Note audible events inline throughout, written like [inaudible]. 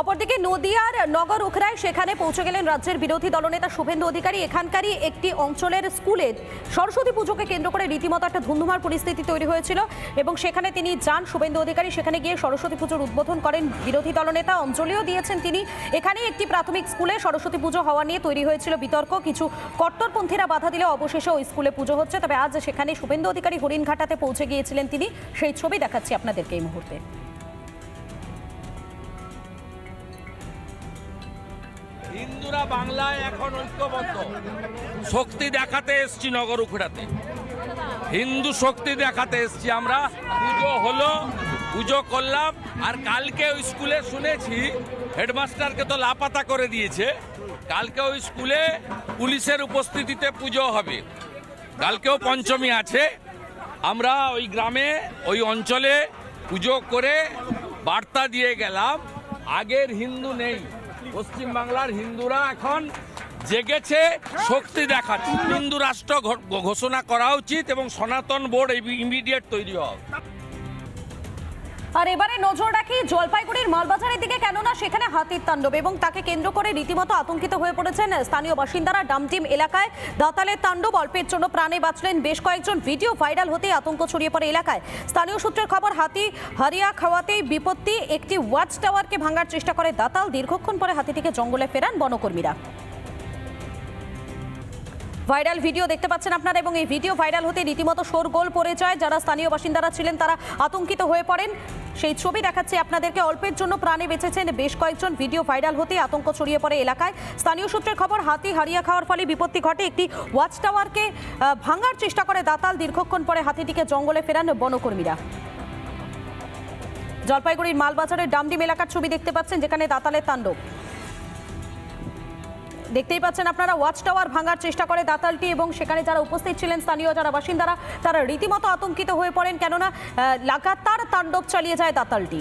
অপরদিকে নদিয়ার নগর উখরায় সেখানে পৌঁছে গেলেন রাজ্যের বিরোধী দলনেতা শুভেন্দু অধিকারী। এখানকারই একটি অঞ্চলের স্কুলে সরস্বতী পুজোকে কেন্দ্র করে রীতিমতো একটা ধুন্ধুমার পরিস্থিতি তৈরি হয়েছিল এবং সেখানে তিনি যান শুভেন্দু অধিকারী। সেখানে গিয়ে সরস্বতী পুজোর উদ্বোধন করেন বিরোধী দলনেতা। অঞ্জলিও দিয়েছেন তিনি। এখানেই একটি প্রাথমিক স্কুলে সরস্বতী পুজো হওয়া নিয়ে তৈরি হয়েছিল বিতর্ক। কিছু কট্টরপন্থীরা বাধা দিলে অবশেষে ওই স্কুলে পুজো হচ্ছে। তবে আজ সেখানে শুভেন্দু অধিকারী হরিণঘাটাতে পৌঁছে গিয়েছিলেন তিনি। সেই ছবি দেখাচ্ছি আপনাদেরকে এই মুহূর্তে। হিন্দুরা বাংলায় এখন ঐক্যবদ্ধ। শক্তি দেখাতে এসছি নগর উখড়াতে। হিন্দু শক্তি দেখাতে এসছি আমরা। পুজো হলো, পুজো করলাম, আর কালকে ওই স্কুলে শুনেছি, হেডমাস্টারকে তো লাপাতা করে দিয়েছে, কালকে ওই স্কুলে পুলিশের উপস্থিতিতে পুজো হবে। কালকেও পঞ্চমী আছে। আমরা ওই গ্রামে, ওই অঞ্চলে পুজো করে বার্তা দিয়ে গেলাম, আগের হিন্দু নেই। পশ্চিম বাংলার হিন্দুরা এখন জেগেছে, শক্তি দেখাচ্ছে। হিন্দু রাষ্ট্র ঘোষণা করা উচিত এবং সনাতন বোর্ড ইমিডিয়েট তৈরি হওয়া আর এবারে নজর রাখি জলপাইগুড়ির মালবাজারের দিকে? কেননা সেখানে হাতির তাণ্ডব এবং তাকে কেন্দ্র করে রীতিমতো আতঙ্কিত হয়ে পড়েছেন স্থানীয় বাসিন্দারা ডামটিম এলাকায়। দাতালের তাণ্ডব, অল্পের জন্য প্রাণে বাঁচলেন বেশ কয়েকজন। ভিডিও ভাইরাল হতেই আতঙ্ক ছড়িয়ে পড়ে এলাকায়। স্থানীয় সূত্রের খবর, হাতি হারিয়া খাওয়াতেই বিপত্তি একটি ওয়াচ টাওয়ারকে ভাঙার চেষ্টা করে দাতাল। দীর্ঘক্ষণ পরে হাতিটিকে জঙ্গলে ফেরান বনকর্মীরা। ভাইরাল ভিডিও দেখতে পাচ্ছেন আপনারা এবং এই ভিডিও ভাইরাল হতে রীতিমতো শোরগোল পড়ে যায়। যারা স্থানীয় বাসিন্দারা ছিলেন, তারা আতঙ্কিত হয়ে পড়েন। সেই ছবি দেখাচ্ছে আপনাদেরকে। অল্পের জন্য প্রাণে বেঁচেছেন বেশ কয়েকজন ভিডিও ভাইরাল হতে আতঙ্ক ছড়িয়ে পড়ে এলাকায়। স্থানীয় সূত্রের খবর, হাতি হারিয়া খাওয়ার ফলে বিপত্তি ঘটে। একটি ওয়াচ টাওয়ারকে ভাঙার চেষ্টা করে দাতাল। দীর্ঘক্ষণ পরে হাতিটিকে জঙ্গলে ফেরান বনকর্মীরা। জলপাইগুড়ির মালবাজারের ডামডিম এলাকার ছবি দেখতে পাচ্ছেন, যেখানে দাতালের তাণ্ডব। দেখতেই পাচ্ছেন আপনারা ওয়াচ টাওয়ার ভাঙার চেষ্টা করে দাতালটি এবং সেখানে যারা উপস্থিত ছিলেন, স্থানীয় যারা বাসিন্দারা, তারা রীতিমতো আতঙ্কিত হয়ে পড়েন। কেননা লাগাতার তাণ্ডব চালিয়ে যায় দাতালটি।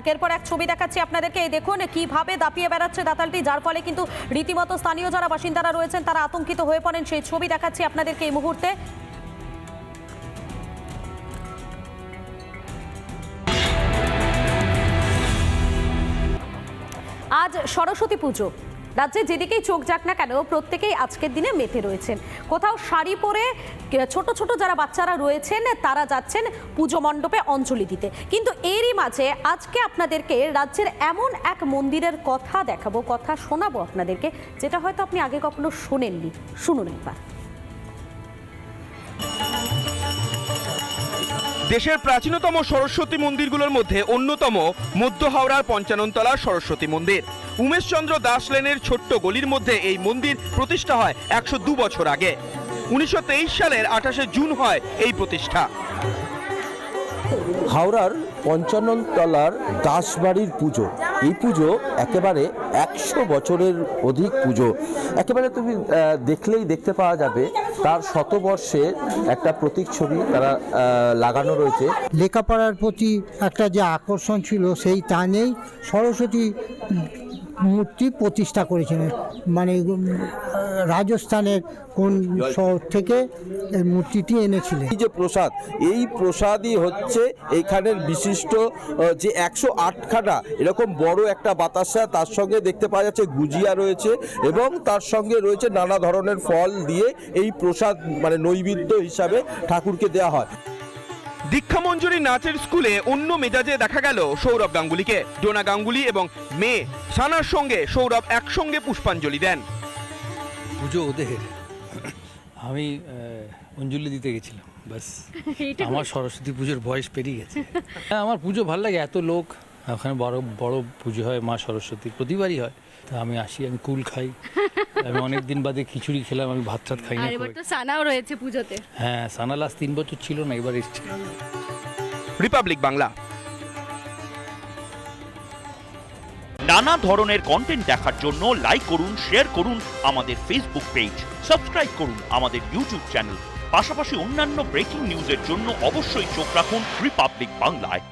একের পর এক ছবি দেখাচ্ছি আপনাদেরকে। এই দেখুন, কীভাবে দাপিয়ে বেড়াচ্ছে দাতালটি, যার ফলে কিন্তু রীতিমতো স্থানীয় যারা বাসিন্দারা রয়েছেন, তারা আতঙ্কিত হয়ে পড়েন। সেই ছবি দেখাচ্ছি আপনাদেরকে এই মুহূর্তে। সরস্বতী পুজো। রাজ্যে যেদিকেই চোখ যাক না কেন, প্রত্যেকেই আজকের দিনে মেতে রয়েছেন। কোথাও শাড়ি পরে ছোট ছোট যারা বাচ্চারা রয়েছেন, তারা যাচ্ছেন পুজো মণ্ডপে অঞ্জলি দিতে। কিন্তু এরই মাঝে আজকে আপনাদেরকে রাজ্যের এমন এক মন্দিরের কথা দেখাবো, কথা শোনাবো আপনাদেরকে, যেটা হয়তো আপনি আগে কখনো শোনেননি। শুনুন একবার। দেশের প্রাচীনতম সরস্বতী মন্দিরগুলোর মধ্যে অন্যতম মধ্য হাওড়ার পঞ্চাননতলার সরস্বতী মন্দির। উমেশচন্দ্র দাস লেনের ছোট্ট গলির মধ্যে এই মন্দির প্রতিষ্ঠা হয় একশো দু বছর আগে। উনিশশো তেইশ সালের আঠাশে জুন হয় এই প্রতিষ্ঠা। হাওড়ার পঞ্চানন তলার দাসবাড়ির পুজো। এই পুজো একেবারে একশো বছরের অধিক পুজো। একেবারে তুমি দেখলেই দেখতে পাওয়া যাবে তার শতবর্ষের একটা প্রতীক ছবি তারা লাগানো রয়েছে। লেখাপড়ার প্রতি একটা যে আকর্ষণ ছিল সেই টানেই সরস্বতী মূর্তি প্রতিষ্ঠা করেছিলেন মানে রাজস্থানের কোন শহর থেকে এই মূর্তিটি এনেছিলেন। এই যে প্রসাদ, এই প্রসাদই হচ্ছে এইখানের বিশিষ্ট যে একশো আটখানা এরকম বড় একটা বাতাসা, তার সঙ্গে দেখতে পাওয়া যাচ্ছে গুজিয়া রয়েছে এবং তার সঙ্গে রয়েছে নানা ধরনের ফল দিয়ে এই প্রসাদ মানে নৈবেদ্য হিসাবে ঠাকুরকে দেওয়া হয়। দীক্ষামঞ্জুরি নাচের স্কুলে অন্য মেজাজে দেখা গেল সৌরভ গাঙ্গুলিকে। ডোনা গাঙ্গুলি এবং মেয়ে সানার সঙ্গে সৌরভ একসঙ্গে পুষ্পাঞ্জলি দেন। পুজো ওদের। আমি আহ, অঞ্জলি দিতে গেছিলাম বাস [laughs] আমার সরস্বতী পুজোর বয়স পেরিয়ে গেছে। হ্যাঁ আমার পুজো ভালো লাগে এত লোক। ওখানে বড় বড় পুজো হয় মা সরস্বতী প্রতিবারই হয়। তা আমি আসি আমি কুল খাই। [laughs] আমি অনেক দিন বাদে খিচুড়ি খেলাম আমি ভাত টাত খাই না আর এবার তো সানাও রয়েছে পুজোতে। হ্যাঁ সানা লাস্ট তিন বছর ছিল না এবার এসছে। রিপাবলিক বাংলা। নানা ধরনের কন্টেন্ট দেখার জন্য লাইক করুন শেয়ার করুন আমাদের ফেসবুক পেজ সাবস্ক্রাইব করুন আমাদের ইউটিউব চ্যানেল পাশাপাশি অন্যান্য ব্রেকিং নিউজের জন্য অবশ্যই চোখ রাখুন রিপাবলিক বাংলায়